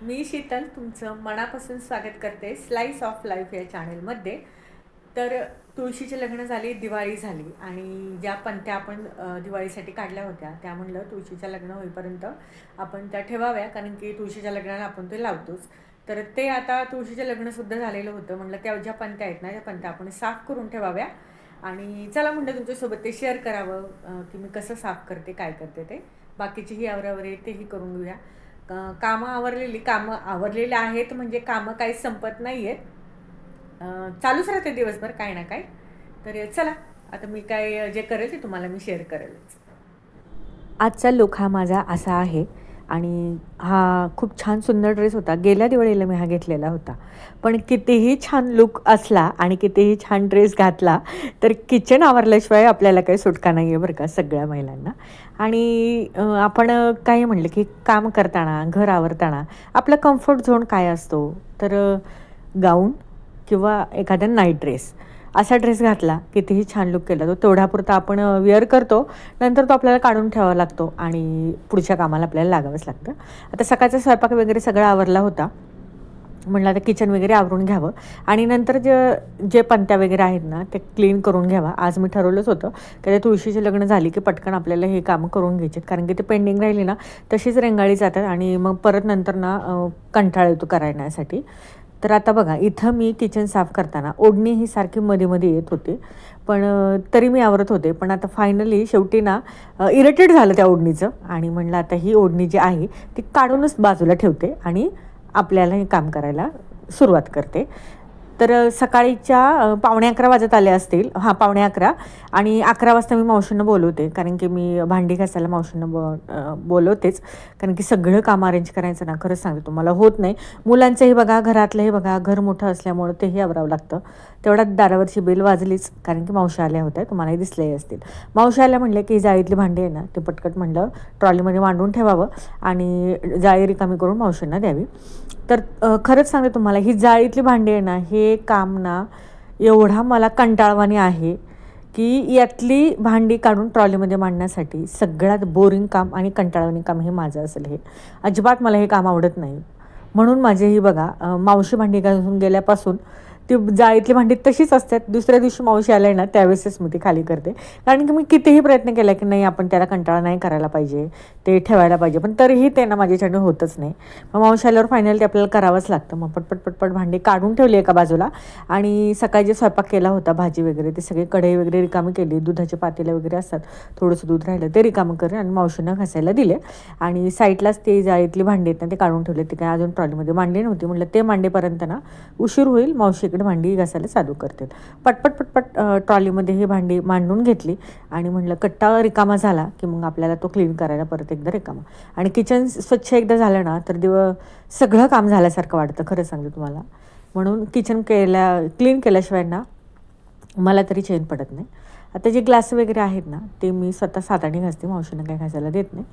मी शीतल तुमचं मनापासून स्वागत करते स्लाईस ऑफ लाईफ या चॅनलमध्ये तर तुळशीचे लग्न झाले दिवाळी झाली आणि ज्या पंत्या आपण दिवाळीसाठी काढल्या होत्या त्या म्हणलं तुळशीच्या लग्न होईपर्यंत आपण त्या ठेवाव्या कारण की तुळशीच्या लग्नाला आपण ते लावतोच. तर ते आता तुळशीचं लग्नसुद्धा झालेलं होतं म्हणलं त्या ज्या पंत्या आहेत ना त्या पंत्या आपण साफ करून ठेवाव्या. आणि चला म्हणलं तुमच्यासोबत ते शेअर करावं की मी कसं साफ करते काय करते ते. बाकीचीही आवरावर आहे तेही करून घेऊया. कामं आवरलेली कामं आवरलेली आहेत म्हणजे कामं काही संपत नाही आहेत चालूच राहते दिवसभर काय ना काय तर चला आता मी काय जे करेल ते तुम्हाला मी शेअर करेलच. आजचा लोक हा माझा असा आहे. आणि हा खूप छान सुंदर ड्रेस होता. गेल्या दिवाळीला मी हा घेतलेला होता. पण कितीही छान लुक असला आणि कितीही छान ड्रेस घातला तर किचन आवरल्याशिवाय आपल्याला काही सुटका नाही आहे बरं का सगळ्या महिलांना. आणि आपण काही म्हणलं की काम करताना घर आवरताना आपला कम्फर्ट झोन काय असतो? तर गाऊन किंवा एखादा नाईट ड्रेस असा ड्रेस घातला कितीही छान लुक केला तो तेवढ्यापुरता आपण वेअर करतो. नंतर तो आपल्याला काढून ठेवावा लागतो आणि पुढच्या कामाला आपल्याला लागावंच लागतं. आता सकाळचा स्वयंपाक वगैरे सगळा आवरला होता. म्हणलं आता किचन वगैरे आवरून घ्यावं. आणि नंतर जे जे पंत्या वगैरे आहेत ना ते क्लीन करून घ्यावा. आज मी ठरवलंच होतं की त्या तुळशीचे लग्न झाली की पटकन आपल्याला हे कामं करून घ्यायचे कारण की ते पेंडिंग राहिली ना तशीच रेंगाळी जातात आणि मग परत नंतर ना कंटाळ कंटाळा येतो करायण्यासाठी. तर आता बघा इथं मी किचन साफ करताना ओढणी ही सारखी मध्ये मध्ये येत होते. पण तरी मी आवरत होते. पण आता फायनली शेवटी ना इरिटेट झालं त्या ओढणीचं. आणि म्हणलं आता ही ओढणी जी आहे ती काढूनच बाजूला ठेवते आणि आपल्याला हे काम करायला सुरुवात करते. तर सकाळीच्या पावणे अकरा वाजत आले असतील. हां पावणे अकरा. आणि अकरा वाजता मी मावशींना बोलवते. कारण की मी भांडी घासायला मावशींना ब बोलवतेच. कारण की सगळं काम अरेंज करायचं ना खरंच सांगते तुम्हाला. होत नाही. मुलांचंही बघा घरातलंही बघा घर मोठं असल्यामुळं तेही आवरावं लागतं. तेवढ्यात दारावरची बेल वाजलीच. कारण की मावशी आल्या होत्या तुम्हालाही दिसल्याही असतील. मावशी आल्या म्हणले की जाळीतली भांडी आहे ना ते पटकट म्हणलं ट्रॉलीमध्ये मांडून ठेवावं आणि जाळी रिकामी करून मावशींना द्यावी. तर खरंच सांगते तुम्हाला ही जाळीतली भांडी आहे ना हे काम ना एवढा मला कंटाळवाणी आहे की यातली भांडी काढून ट्रॉलीमध्ये मांडण्यासाठी सगळ्यात बोरिंग काम आणि कंटाळवाणी काम हे माझं असेल हे. अजिबात मला हे काम आवडत नाही. म्हणून माझे ही बघा मावशी भांडी घासून गेल्यापासून ती जाळीतली भांडी तशीच असतात. दुसऱ्या दिवशी मावशी आल्या ना त्यावेळेसच मी ती खाली करते. कारण की मी कितीही प्रयत्न केला की नाही आपण त्याला कंटाळा नाही करायला पाहिजे ते ठेवायला पाहिजे. पण तरीही ते ना माझ्याच्यानं होतच नाही. मग मावशी आल्यावर फायनल ते आपल्याला करावंच लागतं. मग पटपट पटपट भांडी काढून ठेवली एका बाजूला आणि सकाळी जे स्वयंपाक केला होता भाजी वगैरे ते सगळे कढई वगैरे रिकामी केली. दुधाचे पातेले वगैरे असतात. थोडंसं दूध राहिलं ते रिकामं करेन आणि मावशीनं घासायला दिले. आणि साईडलाच ते जाळीतली भांडी आहेत ना ते काढून ठेवले. ते काय अजून ट्रॉलीमध्ये मांडली नव्हती. म्हटलं ते मांडेपर्यंत ना उशीर होईल मावशी इकडे भांडी घासायला चालू करतील. पटपट पटपट ट्रॉलीमध्ये ही भांडी मांडून घेतली आणि म्हटलं कट्टा रिकामा झाला की मग आपल्याला तो क्लीन करायला परत एकदा रिकामा. आणि किचन स्वच्छ एकदा झालं ना तर दिव सगळं काम झाल्यासारखं वाटतं खरं सांगते तुम्हाला. म्हणून किचन केल्या क्लीन केल्याशिवाय ना मला तरी चेन पडत नाही. आता जे ग्लास वगैरे आहेत ना ते मी स्वतः साताने घासते मावशीनं काय घासायला देत नाही.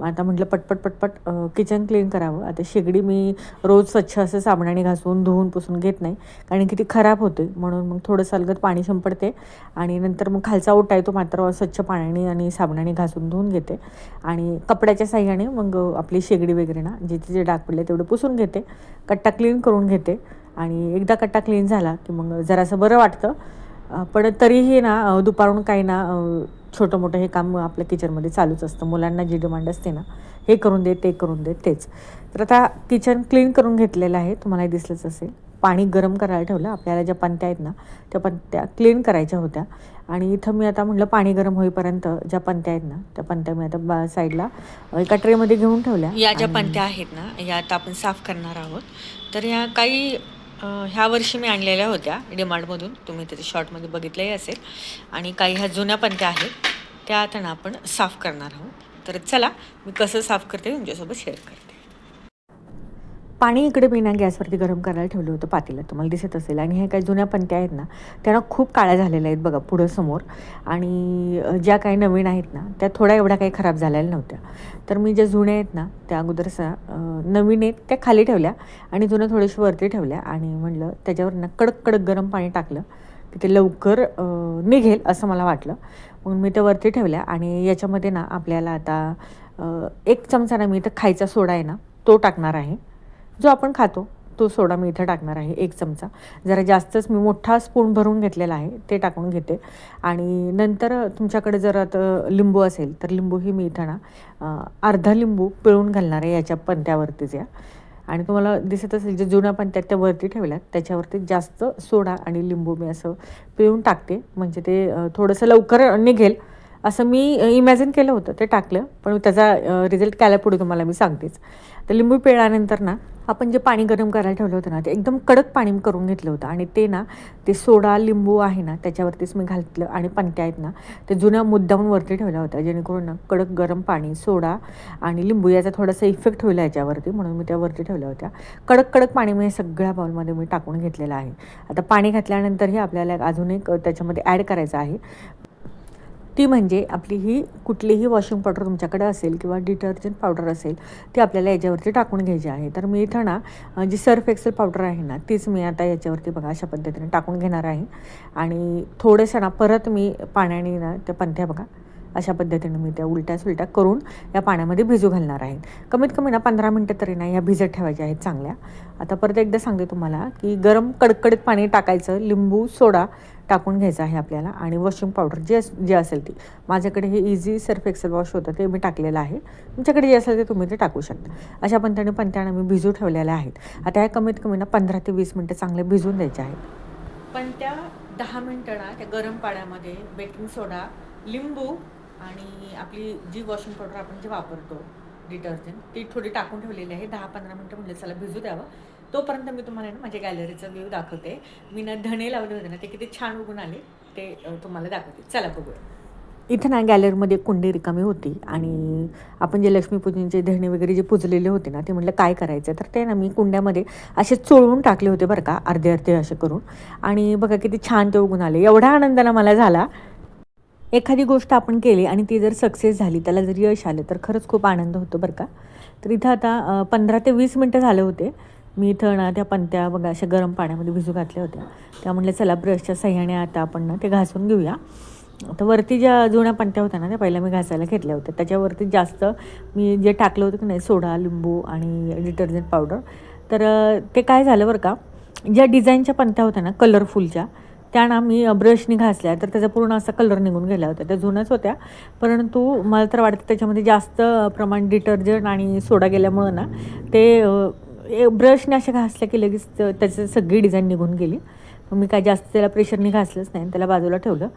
मग आता म्हटलं पटपट पटपट किचन क्लीन करावं. आता शेगडी मी रोज स्वच्छ असं साबणाने घासून धुवून पुसून घेत नाही. कारण की ती खराब होते. म्हणून मग थोडंसं अलगत पाणी शिंपडते आणि नंतर मग खालचा ओटा आहे तो मात्र स्वच्छ पाण्याने आणि साबणाने घासून धुवून घेते. आणि कपड्याच्या साह्याने मग आपली शेगडी वगैरे ना जिथे जे डाग पडले तेवढं पुसून घेते. कट्टा क्लीन करून घेते. आणि एकदा कट्टा क्लीन झाला की मग जरासं बरं वाटतं. पण तरीही ना दुपारून काही ना छोटं मोठं हे काम आपल्या किचनमध्ये चालूच असतं. मुलांना जी डिमांड असते ना हे करून दे ते करून दे तेच. तर आता किचन क्लीन करून घेतलेलं आहे तुम्हालाही दिसलंच असेल. पाणी गरम करायला ठेवलं. आपल्याला ज्या पंत्या आहेत ना त्या पंत्या क्लीन करायच्या होत्या. आणि इथं मी आता म्हटलं पाणी गरम होईपर्यंत ज्या पंत्या आहेत ना त्या पंत्या मी आता बा साईडला एका ट्रेमध्ये घेऊन ठेवल्या. या ज्या पंत्या आहेत ना या आता आपण साफ करणार आहोत. तर ह्या काही ह्या वर्षी मी आणलेल्या होत्या डिमांडमधून. तुम्ही त्याच्या शॉर्टमध्ये बघितलंही असेल. आणि काही ह्या जुन्या पंत्या आहेत. त्या आता आपण साफ करणार आहोत. तर चला मी कसं साफ करते तुमच्यासोबत शेअर करते. पाणी इकडे मी ना गॅसवरती गरम करायला ठेवलं होतं पातेलं तुम्हाला दिसत असेल. आणि हे काही जुन्या पंत्या आहेत ना त्यांना खूप काळ्या झालेल्या आहेत बघा पुढं समोर. आणि ज्या काही नवीन आहेत ना त्या थोड्या एवढ्या काही खराब झालेल्या नव्हत्या. तर मी ज्या जुन्या आहेत ना त्या अगोदर सा नवीन आहेत त्या खाली ठेवल्या आणि जुन्या थोड्याशी वरती ठेवल्या. आणि म्हणलं त्याच्यावर ना कडक कडक गरम पाणी टाकलं की ते लवकर निघेल असं मला वाटलं. म्हणून मी ते वरती ठेवल्या आणि याच्यामध्ये ना आपल्याला आता एक चमचा ना मी इथं खायचा सोडा आहे ना तो टाकणार आहे. जो आपण खातो तो सोडा मी इथं टाकणार आहे एक चमचा. जरा जास्तच मी मोठा स्पून भरून घेतलेला आहे ते टाकून घेते. आणि नंतर तुमच्याकडे जर आता लिंबू असेल तर लिंबूही मी इथं ना अर्धा लिंबू पिळून घालणार आहे याच्या पंत्यावरतीच या आणि तुम्हाला दिसत असेल जे जुन्या पंत्यात त्या वरती ठेवल्यात त्याच्यावरती जास्त सोडा आणि लिंबू मी असं पिळून टाकते. म्हणजे ते थोडंसं लवकर निघेल असं मी इमॅजिन केलं होतं ते टाकलं. पण त्याचा रिझल्ट काय पुढे तुम्हाला मी सांगतेच. तर लिंबू पिळल्यानंतर ना आपण जे पाणी गरम करायला ठेवलं होतं ना ते एकदम कडक पाणी करून घेतलं होतं. आणि ते ना ते सोडा लिंबू आहे ना त्याच्यावरतीच मी घातलं आणि पंत्या आहेत ना ते जुन्या मुद्दाहून वरती ठेवल्या होत्या. जेणेकरून ना कडक गरम पाणी सोडा आणि लिंबू याचा थोडासा इफेक्ट होईल याच्यावरती म्हणून मी त्यावरती ठेवल्या होत्या. कडक कडक पाणी मी हे सगळ्या बाउलमध्ये मी टाकून घेतलेलं आहे. आता पाणी घातल्यानंतरही आपल्याला अजून एक त्याच्यामध्ये ॲड करायचं आहे. ती म्हणजे आपली ही कुठलीही वॉशिंग पावडर तुमच्याकडे असेल किंवा डिटर्जंट पावडर असेल ती आपल्याला याच्यावरती टाकून घ्यायची आहे. तर मी इथं ना जी सर्फ एक्सेल पावडर आहे ना तीच मी आता याच्यावरती बघा अशा पद्धतीने टाकून घेणार आहे. आणि थोडंसं ना परत मी पाण्याने ना त्या पंथ्या बघा अशा पद्धतीने मी त्या उलट्या सुलट्या करून या पाण्यामध्ये भिजू घालणार आहे. कमीत कमी ना पंधरा मिनटं तरी ना ह्या भिजत ठेवायच्या आहेत चांगल्या. आता परत एकदा सांगते तुम्हाला की गरम कडकडीत पाणी टाकायचं लिंबू सोडा टाकून घ्यायचं आहे आपल्याला आणि वॉशिंग पावडर जे जे असेल ती. माझ्याकडे हे इझी सर्फ एक्सेल वॉश होतं ते मी टाकलेलं आहे. तुमच्याकडे जे असेल ते तुम्ही ते टाकू शकता. अशा पद्धतीने पंत्यानं मी भिजू ठेवलेल्या आहेत. आता ह्या कमीत कमी ना पंधरा ते वीस मिनटं चांगले भिजून द्यायचे आहेत. पण त्या दहा मिनटं ना त्या गरम पाण्यामध्ये बेकिंग सोडा लिंबू आणि आपली जी वॉशिंग पावडर आपण जे वापरतो डिटर्जंट ती थोडी टाकून ठेवलेली आहे. दहा पंधरा मिनटं म्हणजे चला भिजू द्यावं. तोपर्यंत मी तुम्हाला ना माझ्या गॅलरीचा व्ह्यू दाखवते. मी ना धणे लावले होते ना ते किती छान उघडून आले ते तुम्हाला दाखवते. चला बघूया. इथं ना गॅलरीमध्ये कुंडी रिकामी होती आणि आपण जे लक्ष्मीपूजनचे धणे वगैरे जे पुजलेले होते ना ते म्हटलं काय करायचं? तर ते ना मी कुंड्यामध्ये असे चोळून टाकले होते बरं का अर्धे अर्धे असे करून. आणि बघा किती छान ते उगून आले. एवढा आनंदानं मला झाला. एखादी गोष्ट आपण केली आणि ती जर सक्सेस झाली त्याला जर यश आलं तर खरंच खूप आनंद होतो बरं का. तर इथं आता पंधरा ते वीस मिनटं झाले होते. मी इथं ना त्या पंत्या बघा अशा गरम पाण्यामध्ये भिजू घातल्या होत्या. त्या म्हटलं चला ब्रशच्या सह्याने आता आपण ना ते घासून घेऊया. तर वरती ज्या जुन्या पंत्या होत्या ना त्या पहिल्या मी घासायला घेतल्या होत्या. त्याच्यावरती जास्त मी जे टाकलं होतं की नाही सोडा लिंबू आणि डिटर्जंट पावडर. तर ते काय झालं बरं का ज्या डिझाईनच्या पंत्या होत्या ना कलरफुलच्या त्या ना मी ब्रशने घासल्या. तर त्याचा पूर्ण असा कलर निघून गेला होता. त्या जुन्याच होत्या. परंतु मला तर वाटतं त्याच्यामध्ये जास्त प्रमाण डिटर्जंट आणि सोडा गेल्यामुळं ना ते ब्रशने अशा घासल्या की लगेच त्याचं सगळी डिझाईन निघून गेली. मी काय जास्त त्याला प्रेशरने घासलंच नाही त्याला बाजूला ठेवलं.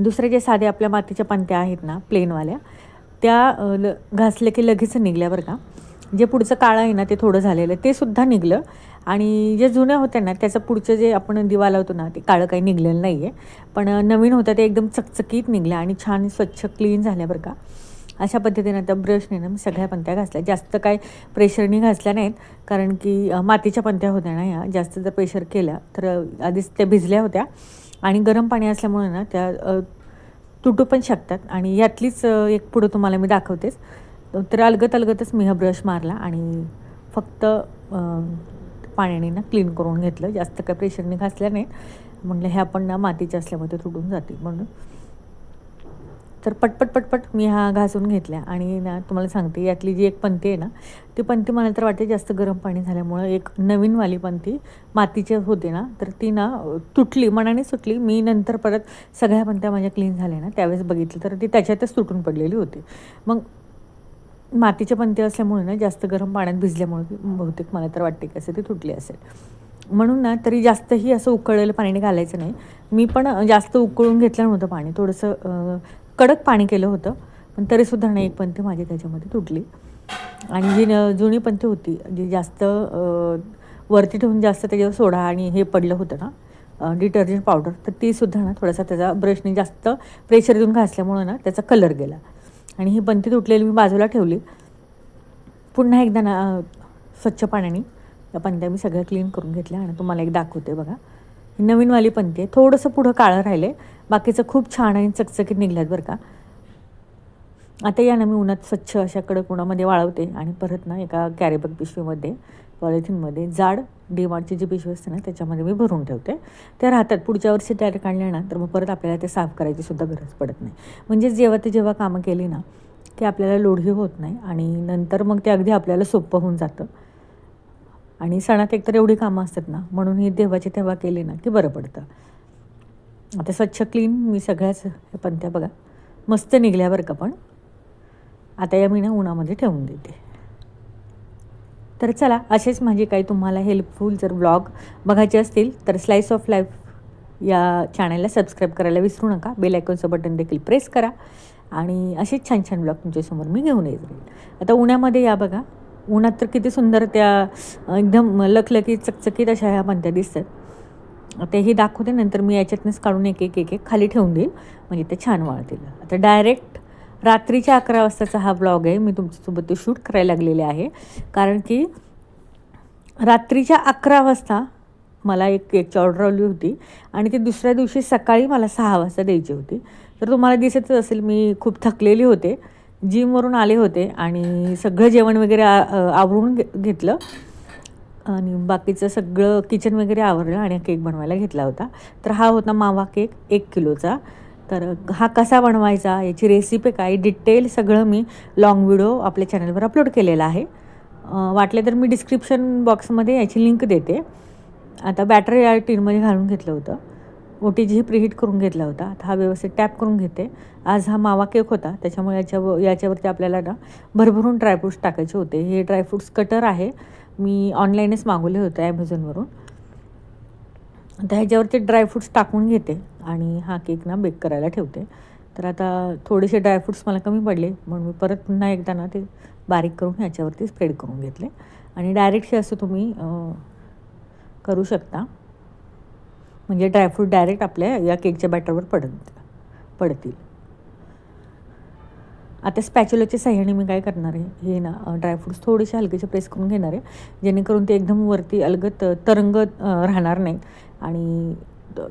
दुसरे जे साधे आपल्या मातीच्या पंत्या आहेत ना प्लेनवाल्या त्या ल घासले की लगेच निघल्या बरं का. जे पुढचं काळं आहे ना ते थोडं झालेलं ते सुद्धा निघलं आणि जे जुन्या होत्या ना त्याचं पुढचं जे आपण दिवा लावतो ना ते काळं काही निघलेलं नाही आहे पण नवीन होतं ते एकदम चकचकीत निघलं आणि छान स्वच्छ क्लीन झाल्या बरं का. अशा पद्धतीनं त्या ब्रशने ना मी सगळ्या पंत्या घासल्या. जास्त काय प्रेशरनी घासल्या नाहीत कारण की मातीच्या पंत्या होत्या ना या. जास्त जर प्रेशर केल्या तर आधीच त्या भिजल्या होत्या. आणि गरम पाणी असल्यामुळे ना त्या तुटू पण शकतात. आणि यातलीच एक पुढं तुम्हाला मी दाखवतेच. तर अलगत अलगतच मी हा ब्रश मारला आणि फक्त पाण्याने ना क्लीन करून घेतलं. जास्त काय प्रेशरने घासल्या नाही म्हटलं ह्या पण ना मातीच्या असल्यामुळे तुटून जातील म्हणून. तर पटपट पटपट मी हा घासून घेतल्या. आणि ना तुम्हाला सांगते यातली जी एक पंथी आहे ना ती पंथी मला तर वाटते जास्त गरम पाणी झाल्यामुळं एक नवीनवाली पंथी मातीची होते ना तर ती ना तुटली मनाने सुटली. मी नंतर परत सगळ्या पंत्या माझ्या क्लीन झाल्या ना त्यावेळेस बघितलं. तर ती त्याच्यातच तुटून पडलेली होती. मग मातीच्या पंथी असल्यामुळे ना जास्त गरम पाण्यात भिजल्यामुळे बहुतेक मला तर वाटते की असं ती तुटली असेल. म्हणून ना तरी जास्तही असं उकळलेलं पाणी घालायचं नाही. मी पण जास्त उकळून घेतलं नव्हतं पाणी. थोडंसं कडक पाणी केलं होतं पण तरीसुद्धा ना एक पंथी माझी त्याच्यामध्ये तुटली. आणि जी न- जुनी पंथी होती जी जास्त वरती ठेवून जास्त त्याच्यावर सोडा आणि हे पडलं होतं ना डिटर्जंट पावडर तर तीसुद्धा ना थोडासा त्याचा ब्रशने जास्त प्रेशर देऊन घासल्यामुळं ना त्याचा कलर गेला. आणि ही पंथी तुटलेली मी बाजूला ठेवली. पुन्हा एकदा ना स्वच्छ पाण्याने त्या पंथ्या मी सगळ्या क्लीन करून घेतल्या आणि तुम्हाला एक दाखवते बघा. नवीनवाली पण आहे थोडंसं पुढं काळं राहिलं बाकीचं खूप छान आणि चकचकीत निघल्यात बरं का. आता या ना मी उन्हात स्वच्छ अशा कडक उन्हामध्ये वाळवते आणि परत ना एका कॅरीबॅग पिशवीमध्ये पॉलिथिनमध्ये जाड डीमार्टची जी पिशवी असते ना त्याच्यामध्ये मी भरून ठेवते. त्या राहतात. पुढच्या वर्षी त्या काढल्या ना तर मग परत आपल्याला ते साफ करायची सुद्धा गरज पडत नाही. म्हणजे जेव्हा ते जेव्हा कामं केली ना ते आपल्याला लोढही होत नाही आणि नंतर मग ते अगदी आपल्याला सोपं होऊन जातं. आणि सणात एकतर एवढी कामं असतात ना म्हणून ही देवाची तेव्हा केली ना की बरं पडतं. आता स्वच्छ क्लीन मी सगळ्याच पण पंत्या बघा मस्त निघल्यावर बरं का पण. आता या मी ना उन्हामध्ये ठेवून देते. तर चला असेच माझे काही तुम्हाला हेल्पफुल जर ब्लॉग बघायचे असतील तर स्लाईस ऑफ लाईफ या चॅनलला सबस्क्राईब करायला विसरू नका. बेल आयकॉनचं बटन देखील प्रेस करा. आणि असेच छान छान ब्लॉग तुमच्यासमोर मी घेऊन येत राहील आता उन्हामध्ये या बघा. उन्हात तर किती सुंदर त्या एकदम लखलखी चकचकीत अशा ह्या पंत्या दिसतात. तेही दाखवते नंतर मी याच्यातनंच काढून एक एक एक एक खाली ठेवून देईल. म्हणजे ते छान वाळतील. आता डायरेक्ट रात्रीच्या अकरा वाजताचा हा ब्लॉग आहे. मी तुमच्यासोबत तो शूट करायला लागलेले आहे. कारण की रात्रीच्या अकरा वाजता मला एक केकची ऑर्डर आली होती. आणि ती दुसऱ्या दिवशी सकाळी मला सहा वाजता द्यायची होती. तर तुम्हाला दिसतच असेल मी खूप थकलेली होते. जिमवरून आले होते आणि सगळं जेवण वगैरे आवरून घे घेतलं. आणि बाकीचं सगळं किचन वगैरे आवरलं आणि केक बनवायला घेतला होता. तर हा होता मावा केक एक किलोचा. तर हा कसा बनवायचा याची रेसिपी काय डिटेल सगळं मी लाँग व्हिडिओ आपल्या चॅनलवर अपलोड केलेला आहे. वाटले तर मी डिस्क्रिप्शन बॉक्समध्ये याची लिंक देते. आता बॅटर या टीनमध्ये घालून घेतलं होतं. ओ टी जी प्रिहीट करून घेतला होता. आता हा व्यवस्थित टॅप करून घेते. आज हा मावा केक होता. त्याच्यामुळे याच्या याच्यावरती आपल्याला ना भरभरून ड्रायफ्रूट्स टाकायचे होते. हे ड्रायफ्रूट्स कटर आहे. मी ऑनलाईनच मागवले होते ॲमेझॉनवरून आता ह्याच्यावरती ड्रायफ्रूट्स टाकून घेते. आणि हा केक ना बेक करायला ठेवते. तर आता थोडेसे ड्रायफ्रूट्स मला कमी पडले. म्हणून मी परत पुन्हा एकदा ना ते बारीक करून ह्याच्यावरती स्प्रेड करून घेतले. आणि डायरेक्ट हे असं तुम्ही करू शकता. म्हणजे ड्रायफ्रूट डायरेक्ट आपल्या या केकच्या बॅटरवर पडत पडतील. आता स्पॅच्युलाच्या साह्याने मी काय करणार आहे हे ना ड्रायफ्रूट्स थोडेसे हलकेसे प्रेस करून घेणार आहे जेणेकरून ते एकदम वरती अलगत तरंगत राहणार नाही आणि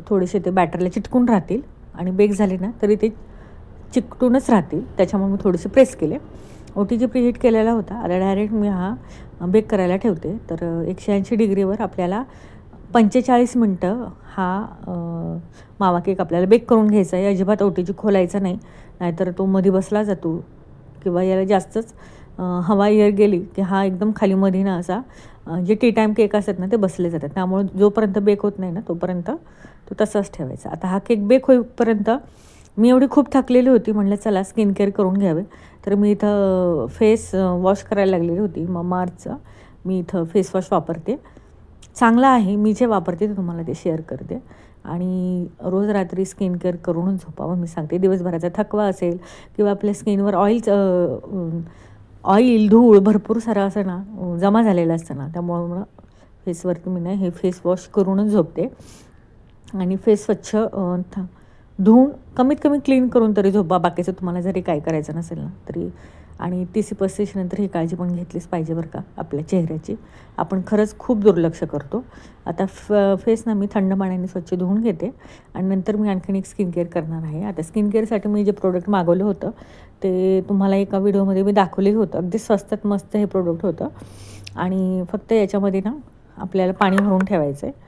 थोडेसे ते बॅटरला चिटकून राहतील आणि बेक झाले ना तरी ते चिकटूनच राहतील. त्याच्यामुळे मी थोडेसे प्रेस केले. ओ टी जी प्रिहीट केलेला होता. आता डायरेक्ट मी हा बेक करायला ठेवते. तर एकशे ऐंशी डिग्रीवर आपल्याला पंचेचाळीस मिनटं हा मावा केक आपल्याला बेक करून घ्यायचा आहे. अजिबात ओ टी जी खोलायचा नाही. नाहीतर तो मध्ये बसला जातो किंवा याला जास्तच हवा एअर गेली की हा एकदम खाली मध्ये ना असा जे टी टाईम केक असतात ना ते बसले जातात. त्यामुळे जोपर्यंत बेक होत नाही ना तोपर्यंत तो तसाच ठेवायचा. आता हा केक बेक होईपर्यंत मी एवढी खूप थकलेली होती. म्हणलं चला स्किन केअर करून घ्यावे. तर मी इथं फेस वॉश करायला लागलेली होती. मग मार्चचं मी इथं फेस वॉश वापरते. चांगलं आहे. मी जे वापरते ते तुम्हाला ते शेअर करते. आणि रोज रात्री स्किन केअर करूनच झोपावं मी सांगते. दिवसभराचा थकवा असेल किंवा आपल्या स्किनवर ऑइल ऑइल धूळ भरपूर सारं असं ना जमा झालेला असतं ना त्यामुळं फेसवरती मी ना हे फेस वॉश करूनच झोपते. आणि फेस स्वच्छ थ धुवून कमीत कमी क्लीन करून तरी झोपा. बाकीचं तुम्हाला जरी काय करायचं नसेल ना तरी आणि तीस पस्तीस नंतर ही काळजी पण घेतलीच पाहिजे बरं का आपल्या चेहऱ्याची. आपण खरंच खूप दुर्लक्ष करतो. आता फ फेस ना मी थंड पाण्याने स्वच्छ धुवून घेते आणि नंतर मी आणखीन एक स्किन केअर करणार आहे. आता स्किन केअरसाठी मी जे प्रोडक्ट मागवलं होतं ते तुम्हाला एका व्हिडिओमध्ये मी दाखवलेलं होतं. अगदी स्वस्तात मस्त हे प्रोडक्ट होतं. आणि फक्त याच्यामध्ये ना आपल्याला पाणी भरून ठेवायचं आहे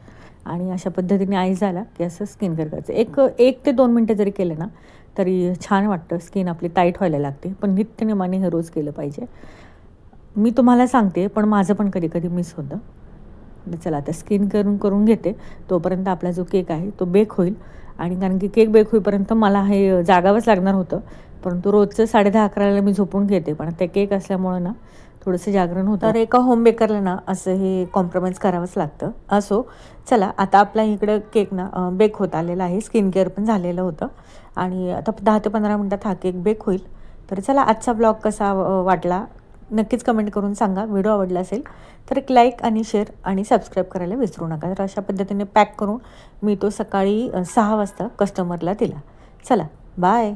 आणि अशा पद्धतीने आईस झाला की असं स्किन केअर करायचं. एक एक ते दोन मिनटं जरी केलं ना तरी छान वाटतं. स्किन आपली टाईट व्हायला लागते. पण नित्यनियमाने हे रोज केलं पाहिजे. मी तुम्हाला सांगते पण माझं पण कधी कधी मिस होतं. चला आता स्किन करून करून घेते. तोपर्यंत आपला जो केक आहे तो बेक होईल. आणि कारण की केक बेक होईपर्यंत मला हे जागावंच लागणार होतं. परंतु रोजचं साडे दहा अकराला मी झोपून घेते. पण ते केक असल्यामुळं ना थोडंसं जागरण होतं. तर एका होम बेकरला ना असं हे कॉम्प्रोमाइज करावंच लागतं. असो चला आता आपला इकडं केक ना बेक होत आलेला आहे. स्किन केअर पण झालेलं होतं. आणि आता दहा ते पंधरा मिनटात हा केक बेक होईल. तर चला आजचा ब्लॉग कसा वाटला? नक्कीच कमेंट करून सांगा. व्हिडिओ आवडला असेल तर एक लाईक आणि शेअर आणि सबस्क्राईब करायला विसरू नका. तर अशा पद्धतीने पॅक करून मी तो सकाळी सहा वाजता कस्टमरला दिला. चला बाय